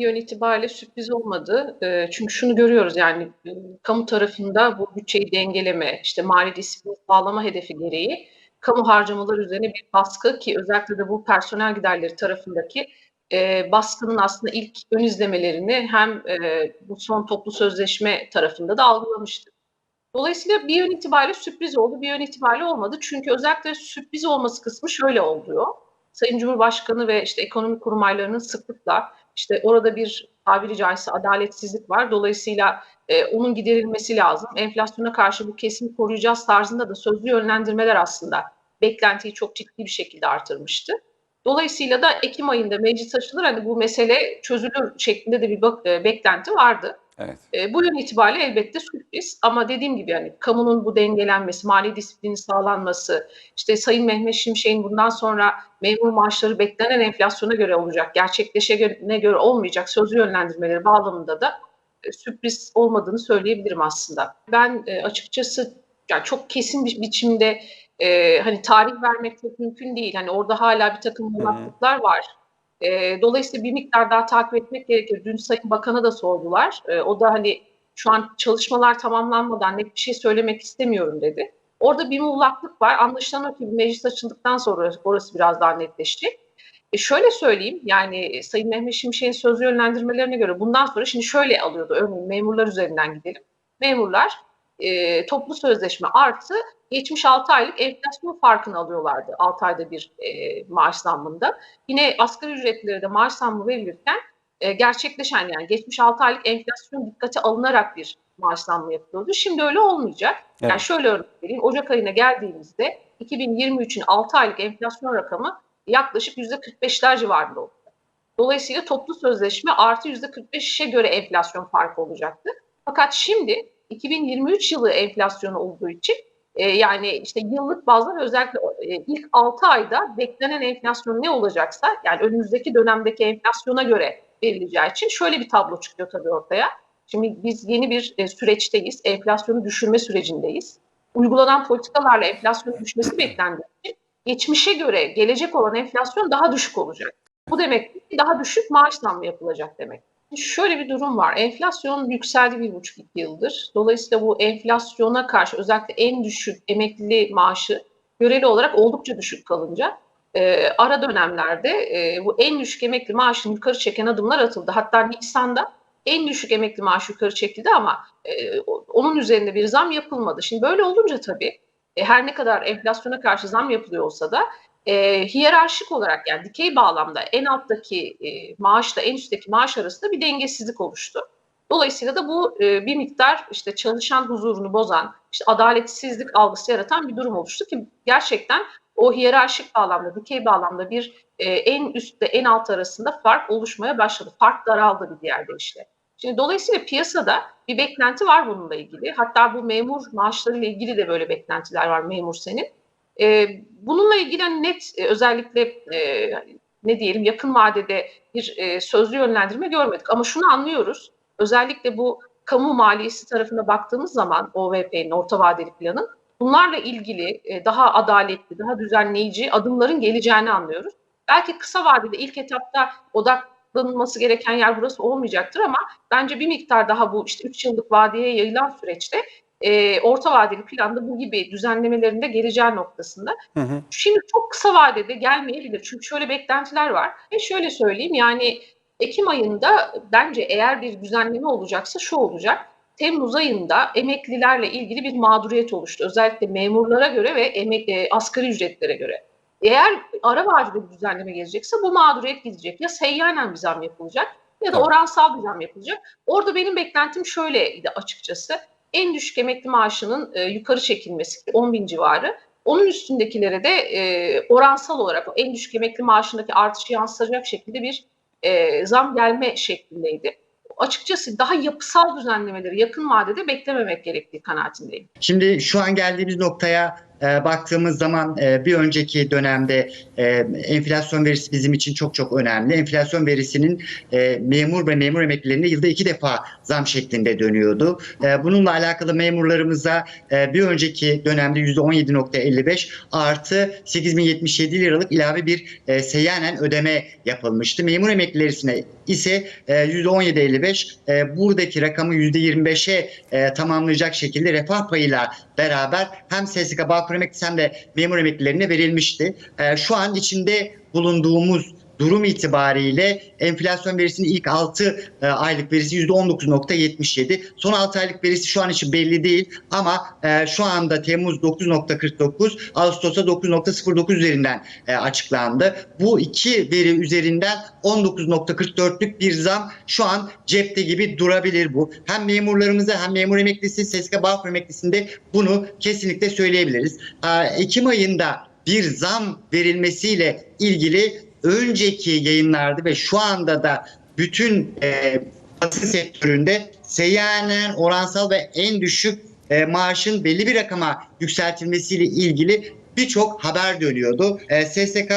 bir yön itibariyle sürpriz olmadı. Çünkü şunu görüyoruz yani, kamu tarafında bu bütçeyi dengeleme, işte mali disiplini sağlama hedefi gereği kamu harcamaları üzerine bir baskı ki özellikle de bu personel giderleri tarafındaki, baskının aslında ilk ön izlemelerini hem, bu son toplu sözleşme tarafında da algılamıştık. Dolayısıyla bir yön itibariyle sürpriz oldu, bir yön itibariyle olmadı. Çünkü özellikle sürpriz olması kısmı şöyle oluyor. Sayın Cumhurbaşkanı ve işte ekonomi kurmaylarının sıklıkla işte orada bir tabiri caizse adaletsizlik var. Dolayısıyla e, onun giderilmesi lazım. Enflasyona karşı bu kesimi koruyacağız tarzında da sözlü yönlendirmeler aslında beklentiyi çok ciddi bir şekilde artırmıştı. Dolayısıyla da Ekim ayında meclis açılır hani bu mesele çözülür şeklinde de bir bak, e, beklenti vardı. Evet. E, bu yön itibariyle elbette sürpriz ama dediğim gibi yani kamunun bu dengelenmesi, mali disiplinin sağlanması, işte Sayın Mehmet Şimşek'in bundan sonra memur maaşları beklenen enflasyona göre olacak, gerçekleşene göre olmayacak sözlü yönlendirmeleri bağlamında da e, sürpriz olmadığını söyleyebilirim aslında. Ben e, açıkçası yani çok kesin bir biçimde e, hani tarih vermek çok mümkün değil. Hani orada hala bir takım muğlaklıklar var. E, dolayısıyla bir miktar daha takip etmek gerekir. Dün Sayın Bakan'a da sordular. E, o da hani şu an çalışmalar tamamlanmadan net bir şey söylemek istemiyorum dedi. Orada bir muğlaklık var. Anlaşılan o ki meclis açıldıktan sonra orası biraz daha netleşecek. E şöyle söyleyeyim yani Sayın Mehmet Şimşek'in sözlü yönlendirmelerine göre bundan sonra şimdi şöyle alıyordu örneğin memurlar üzerinden gidelim. Memurlar e, toplu sözleşme artı geçmiş 6 aylık enflasyon farkını alıyorlardı 6 ayda bir e, maaş zammında. Yine asgari ücretlilere de maaş zammı verilirken e, gerçekleşen yani geçmiş 6 aylık enflasyon dikkate alınarak bir maaş zammı yapılıyordu. Şimdi öyle olmayacak. Evet. Yani şöyle örnek vereyim. Ocak ayına geldiğimizde 2023'ün 6 aylık enflasyon rakamı yaklaşık %45'ler civarında oldu. Dolayısıyla toplu sözleşme artı %45'e göre enflasyon farkı olacaktı. Fakat şimdi 2023 yılı enflasyonu olduğu için e, yani işte yıllık bazda özellikle e, ilk 6 ayda beklenen enflasyon ne olacaksa yani önümüzdeki dönemdeki enflasyona göre verileceği için şöyle bir tablo çıkıyor tabii ortaya. Şimdi biz yeni bir e, süreçteyiz. Enflasyonu düşürme sürecindeyiz. Uygulanan politikalarla enflasyonun düşmesi beklendiği için geçmişe göre gelecek olan enflasyon daha düşük olacak. Bu demek ki daha düşük maaş zammı yapılacak demek. Şöyle bir durum var. Enflasyon yükseldi bir buçuk iki yıldır. Dolayısıyla bu enflasyona karşı özellikle en düşük emekli maaşı göreli olarak oldukça düşük kalınca e, ara dönemlerde e, bu en düşük emekli maaşını yukarı çeken adımlar atıldı. Hatta Nisan'da en düşük emekli maaşı yukarı çekildi ama e, onun üzerinde bir zam yapılmadı. Şimdi böyle olunca tabii e, her ne kadar enflasyona karşı zam yapılıyor olsa da e, hiyerarşik olarak yani dikey bağlamda en alttaki e, maaşla en üstteki maaş arasında bir dengesizlik oluştu. Dolayısıyla da bu e, bir miktar işte çalışan huzurunu bozan, işte adaletsizlik algısı yaratan bir durum oluştu ki gerçekten o hiyerarşik bağlamda, dikey bağlamda bir e, en üstte en alt arasında fark oluşmaya başladı. Fark daraldı bir diğer deyişle. Şimdi dolayısıyla piyasada bir beklenti var bununla ilgili. Hatta bu memur maaşlarıyla ilgili de böyle beklentiler var memur senin. E, bununla ilgili hani net e, özellikle e, ne diyelim yakın vadede bir e, sözlü yönlendirme görmedik. Ama şunu anlıyoruz. Özellikle bu kamu maliyesi tarafına baktığımız zaman OVP'nin orta vadeli planın bunlarla ilgili e, daha adaletli, daha düzenleyici adımların geleceğini anlıyoruz. Belki kısa vadede ilk etapta odaklanılması gereken yer burası olmayacaktır ama bence bir miktar daha bu işte 3 yıllık vadeye yayılan süreçte e, orta vadeli planda bu gibi düzenlemelerinde geleceği noktasında. Hı hı. Şimdi çok kısa vadede gelmeyebilir. Çünkü şöyle beklentiler var. Ve şöyle söyleyeyim yani Ekim ayında bence eğer bir düzenleme olacaksa şu olacak. Temmuz ayında emeklilerle ilgili bir mağduriyet oluştu. Özellikle memurlara göre ve emek, e, asgari ücretlere göre. Eğer ara vadede bir düzenleme gelecekse bu mağduriyet gidecek. Ya seyyanen bir zam yapılacak ya da oransal bir zam yapılacak. Orada benim beklentim şöyleydi açıkçası. En düşük emekli maaşının e, yukarı çekilmesi 10 bin civarı. Onun üstündekilere de e, oransal olarak en düşük emekli maaşındaki artışı yansıtacak şekilde bir e, zam gelme şeklindeydi. Açıkçası daha yapısal düzenlemeleri yakın vadede beklememek gerektiği kanaatindeyim. Şimdi şu an geldiğimiz noktaya e, baktığımız zaman e, bir önceki dönemde e, enflasyon verisi bizim için çok çok önemli. Enflasyon verisinin e, memur ve memur emeklilerine yılda iki defa zam şeklinde dönüyordu. E, bununla alakalı memurlarımıza e, bir önceki dönemde %17.55 artı 8077 liralık ilave bir e, seyyanen ödeme yapılmıştı. Memur emeklilerisine ise e, %17.55 e, buradaki rakamı %25'e e, tamamlayacak şekilde refah payıyla beraber hem SSK Bağkur emeklisi hem de memur emeklilerine verilmişti. Şu an içinde bulunduğumuz durum itibariyle enflasyon verisinin ilk 6 e, aylık verisi %19.77. Son 6 aylık verisi şu an için belli değil ama e, şu anda Temmuz 9.49, Ağustos'a 9.09 üzerinden e, açıklandı. Bu iki veri üzerinden 19.44'lük bir zam şu an cepte gibi durabilir bu. Hem memurlarımıza hem memur emeklisi, SSK Bağkur emeklisinde bunu kesinlikle söyleyebiliriz. E, Ekim ayında bir zam verilmesiyle ilgili önceki yayınlarda ve şu anda da bütün e, basın sektöründe seyyanen oransal ve en düşük e, maaşın belli bir rakama yükseltilmesiyle ilgili birçok haber dönüyordu. E, SSK,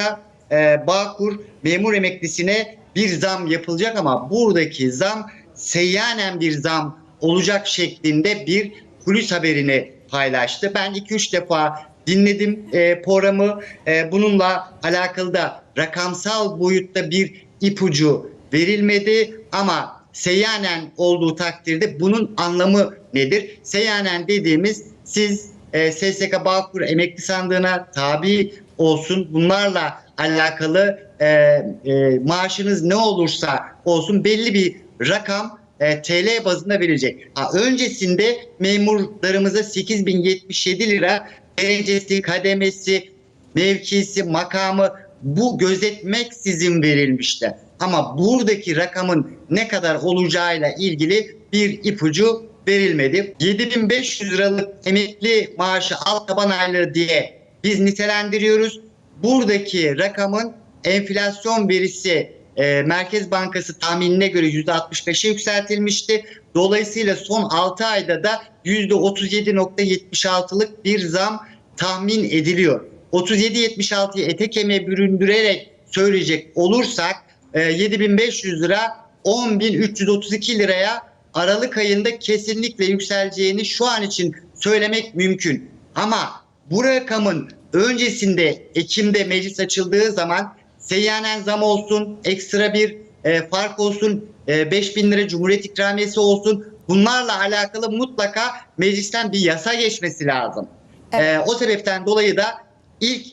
e, Bağkur, memur emeklisine bir zam yapılacak ama buradaki zam seyyanen bir zam olacak şeklinde bir kulis haberini paylaştı. Ben 2-3 defa dinledim e, programı. E, bununla alakalı da rakamsal boyutta bir ipucu verilmedi ama seyyanen olduğu takdirde bunun anlamı nedir? Seyyanen dediğimiz siz e, SSK Bağkur emekli sandığına tabi olsun bunlarla alakalı e, e, maaşınız ne olursa olsun belli bir rakam e, TL bazında verilecek. Ha, öncesinde memurlarımıza 8077 lira derecesi, kademesi, mevkisi, makamı bu gözetmeksizin verilmişti. Ama buradaki rakamın ne kadar olacağıyla ilgili bir ipucu verilmedi. 7500 liralık emekli maaşı alt taban ayları diye biz nitelendiriyoruz. Buradaki rakamın enflasyon verisi e, Merkez Bankası tahminine göre %65'e yükseltilmişti. Dolayısıyla son 6 ayda da %37.76'lık bir zam tahmin ediliyor. 37.76'yı ete kemiğe büründürerek söyleyecek olursak e, 7500 lira 10.332 liraya Aralık ayında kesinlikle yükseleceğini şu an için söylemek mümkün. Ama bu rakamın öncesinde Ekim'de meclis açıldığı zaman seyyanen zam olsun, ekstra bir e, fark olsun, e, 5000 lira Cumhuriyet ikramiyesi olsun. Bunlarla alakalı mutlaka meclisten bir yasa geçmesi lazım. Evet. E, o sebepten dolayı da ilk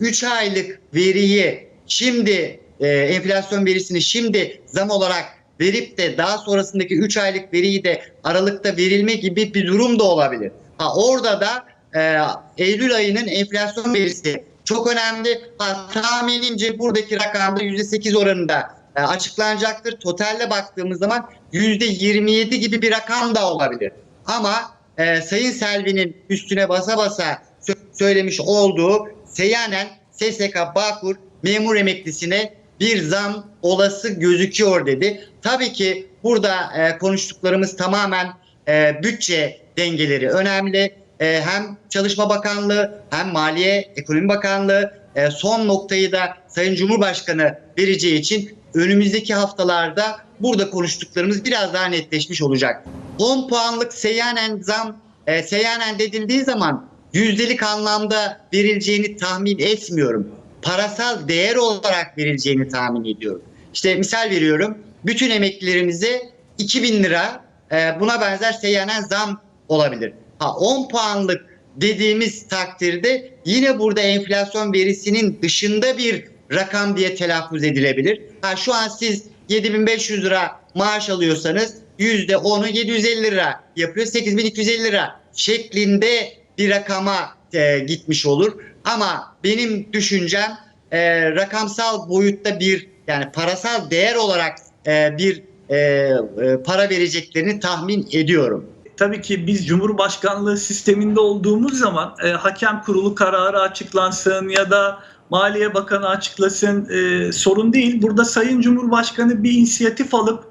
3 aylık veriyi şimdi e, enflasyon verisini şimdi zam olarak verip de daha sonrasındaki 3 aylık veriyi de Aralık'ta verilme gibi bir durum da olabilir. Ha, orada da e, Eylül ayının enflasyon verisi çok önemli. Ha, tahminimce buradaki rakamda %8 oranında e, açıklanacaktır. Totalle baktığımız zaman %27 gibi bir rakam da olabilir. Ama e, Sayın Selvi'nin üstüne basa basa sö- söylemiş olduğu seyyanen SSK Bağkur memur emeklisine bir zam olası gözüküyor dedi. Tabii ki burada e, konuştuklarımız tamamen e, bütçe dengeleri önemli. E, hem Çalışma Bakanlığı hem Maliye Ekonomi Bakanlığı e, son noktayı da Sayın Cumhurbaşkanı vereceği için önümüzdeki haftalarda burada konuştuklarımız biraz daha netleşmiş olacak. 10 puanlık seyyanen zam e, seyyanen dedildiği zaman yüzdelik anlamda verileceğini tahmin etmiyorum. Parasal değer olarak verileceğini tahmin ediyorum. İşte misal veriyorum. Bütün emeklilerimize 2000 lira e, buna benzer seyyanen zam olabilir. Ha 10 puanlık dediğimiz takdirde yine burada enflasyon verisinin dışında bir rakam diye telaffuz edilebilir. Ha şu an siz 7500 lira maaş alıyorsanız %10'u 750 lira yapıyor. 8250 lira şeklinde bir rakama e, gitmiş olur. Ama benim düşüncem e, rakamsal boyutta bir yani parasal değer olarak e, bir e, e, para vereceklerini tahmin ediyorum. Tabii ki biz Cumhurbaşkanlığı sisteminde olduğumuz zaman e, hakem kurulu kararı açıklansın ya da Maliye Bakanı açıklasın e, sorun değil. Burada Sayın Cumhurbaşkanı bir inisiyatif alıp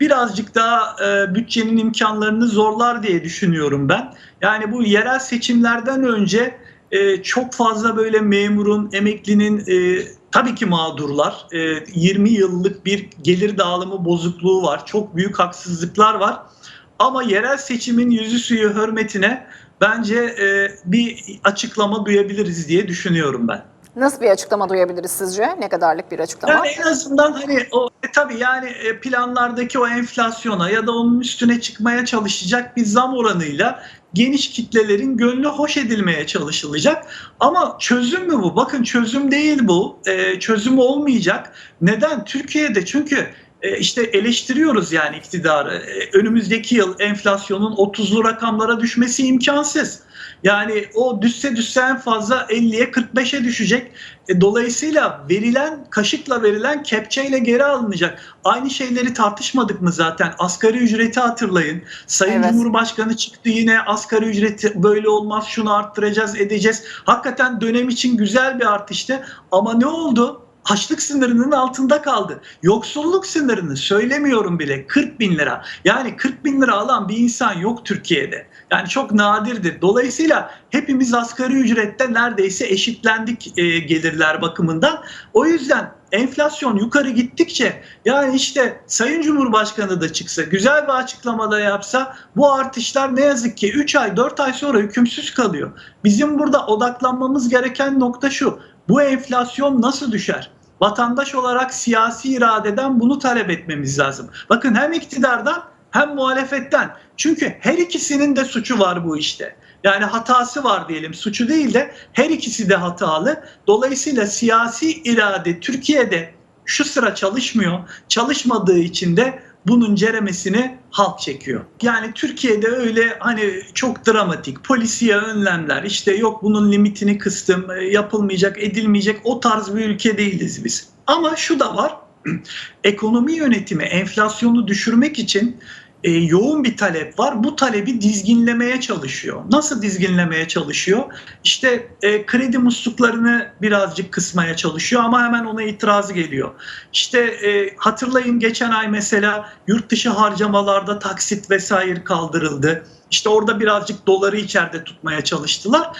birazcık daha e, bütçenin imkanlarını zorlar diye düşünüyorum ben. Yani bu yerel seçimlerden önce e, çok fazla böyle memurun, emeklinin e, tabii ki mağdurlar. E, 20 yıllık bir gelir dağılımı bozukluğu var. Çok büyük haksızlıklar var. Ama yerel seçimin yüzü suyu hürmetine bence e, bir açıklama duyabiliriz diye düşünüyorum ben. Nasıl bir açıklama duyabiliriz sizce? Ne kadarlık bir açıklama? Yani en azından hani o e, tabii yani e, planlardaki o enflasyona ya da onun üstüne çıkmaya çalışacak bir zam oranıyla geniş kitlelerin gönlü hoş edilmeye çalışılacak. Ama çözüm mü bu? Bakın çözüm değil bu. E, çözüm olmayacak. Neden? Türkiye'de çünkü işte eleştiriyoruz yani iktidarı. E, önümüzdeki yıl enflasyonun 30'lu rakamlara düşmesi imkansız. Yani o düşse düşse en fazla 50'ye 45'e düşecek. E, dolayısıyla verilen kaşıkla verilen kepçeyle geri alınacak. Aynı şeyleri tartışmadık mı zaten? Asgari ücreti hatırlayın. Sayın Evet. Cumhurbaşkanı çıktı yine asgari ücreti böyle olmaz şunu arttıracağız edeceğiz. Hakikaten dönem için güzel bir artıştı ama ne oldu? Açlık sınırının altında kaldı. Yoksulluk sınırını söylemiyorum bile 40 bin lira. Yani 40 bin lira alan bir insan yok Türkiye'de. Yani çok nadirdir. Dolayısıyla hepimiz asgari ücrette neredeyse eşitlendik e, gelirler bakımından. O yüzden enflasyon yukarı gittikçe yani işte Sayın Cumhurbaşkanı da çıksa güzel bir açıklamada yapsa bu artışlar ne yazık ki 3 ay 4 ay sonra hükümsüz kalıyor. Bizim burada odaklanmamız gereken nokta şu. Bu enflasyon nasıl düşer? Vatandaş olarak siyasi iradeden bunu talep etmemiz lazım. Bakın hem iktidardan hem muhalefetten. Çünkü her ikisinin de suçu var bu işte. Yani hatası var diyelim. Suçu değil de her ikisi de hatalı. Dolayısıyla siyasi irade Türkiye'de şu sıra çalışmıyor. Çalışmadığı için de bunun ceremesini halk çekiyor. Yani Türkiye'de öyle hani çok dramatik polisiye önlemler işte yok bunun limitini kıstım e, yapılmayacak edilmeyecek o tarz bir ülke değiliz biz. Ama şu da var ekonomi yönetimi enflasyonu düşürmek için e, yoğun bir talep var. Bu talebi dizginlemeye çalışıyor. Nasıl dizginlemeye çalışıyor? İşte e, kredi musluklarını birazcık kısmaya çalışıyor ama hemen ona itiraz geliyor. İşte e, hatırlayın geçen ay mesela yurt dışı harcamalarda taksit vesaire kaldırıldı. İşte orada birazcık doları içeride tutmaya çalıştılar.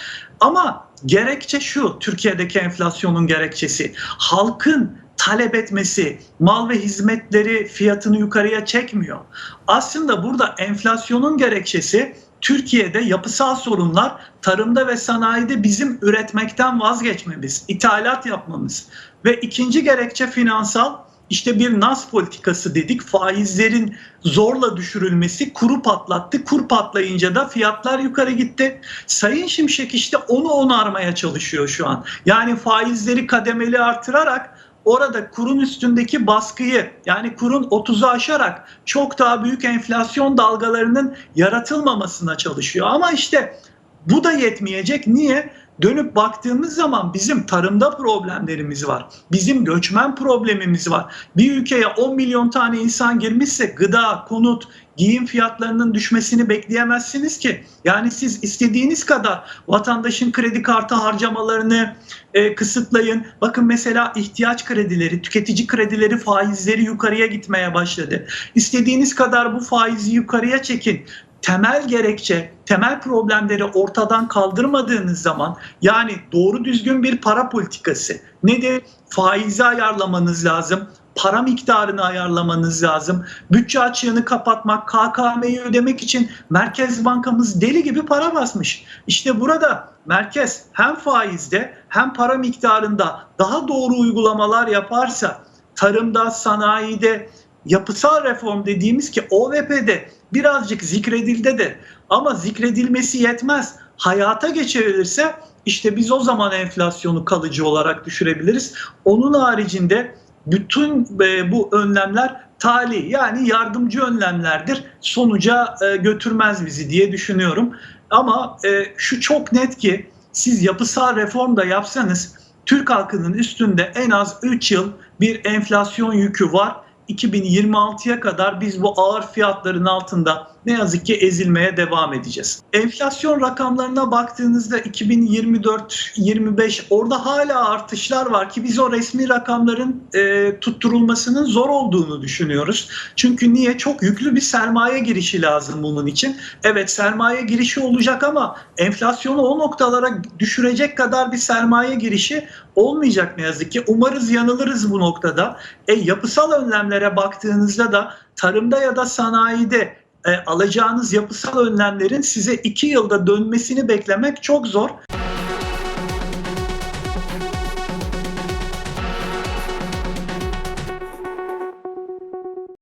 Ama gerekçe şu, Türkiye'deki enflasyonun gerekçesi. Halkın talep etmesi, mal ve hizmetleri fiyatını yukarıya çekmiyor. Aslında burada enflasyonun gerekçesi Türkiye'de yapısal sorunlar tarımda ve sanayide bizim üretmekten vazgeçmemiz, ithalat yapmamız ve ikinci gerekçe finansal işte bir nas politikası dedik. Faizlerin zorla düşürülmesi kuru patlattı. Kur patlayınca da fiyatlar yukarı gitti. Sayın Şimşek işte onu onarmaya çalışıyor şu an. Yani faizleri kademeli artırarak orada kurun üstündeki baskıyı yani kurun 30'u aşarak çok daha büyük enflasyon dalgalarının yaratılmamasına çalışıyor. Ama işte bu da yetmeyecek. Niye? Dönüp baktığımız zaman bizim tarımda problemlerimiz var. Bizim göçmen problemimiz var. Bir ülkeye 10 milyon tane insan girmişse gıda, konut, giyim fiyatlarının düşmesini bekleyemezsiniz ki. Yani siz istediğiniz kadar vatandaşın kredi kartı harcamalarını e, kısıtlayın. Bakın mesela ihtiyaç kredileri, tüketici kredileri faizleri yukarıya gitmeye başladı. İstediğiniz kadar bu faizi yukarıya çekin temel gerekçe, temel problemleri ortadan kaldırmadığınız zaman yani doğru düzgün bir para politikası nedir? Faizi ayarlamanız lazım. Para miktarını ayarlamanız lazım. Bütçe açığını kapatmak, KKM'yi ödemek için Merkez Bankamız deli gibi para basmış. İşte burada merkez hem faizde hem para miktarında daha doğru uygulamalar yaparsa tarımda, sanayide, yapısal reform dediğimiz ki OVP'de birazcık zikredildi de ama zikredilmesi yetmez. Hayata geçirilirse işte biz o zaman enflasyonu kalıcı olarak düşürebiliriz. Onun haricinde bütün e, bu önlemler tali yani yardımcı önlemlerdir. Sonuca e, götürmez bizi diye düşünüyorum. Ama e, şu çok net ki siz yapısal reform da yapsanız Türk halkının üstünde en az 3 yıl bir enflasyon yükü var 2026'ya kadar biz bu ağır fiyatların altında ne yazık ki ezilmeye devam edeceğiz. Enflasyon rakamlarına baktığınızda 2024-25 orada hala artışlar var ki biz o resmi rakamların e, tutturulmasının zor olduğunu düşünüyoruz. Çünkü niye? Çok yüklü bir sermaye girişi lazım bunun için. Evet sermaye girişi olacak ama enflasyonu o noktalara düşürecek kadar bir sermaye girişi olmayacak ne yazık ki. Umarız yanılırız bu noktada. E, yapısal önlemlere baktığınızda da tarımda ya da sanayide e, alacağınız yapısal önlemlerin size iki yılda dönmesini beklemek çok zor.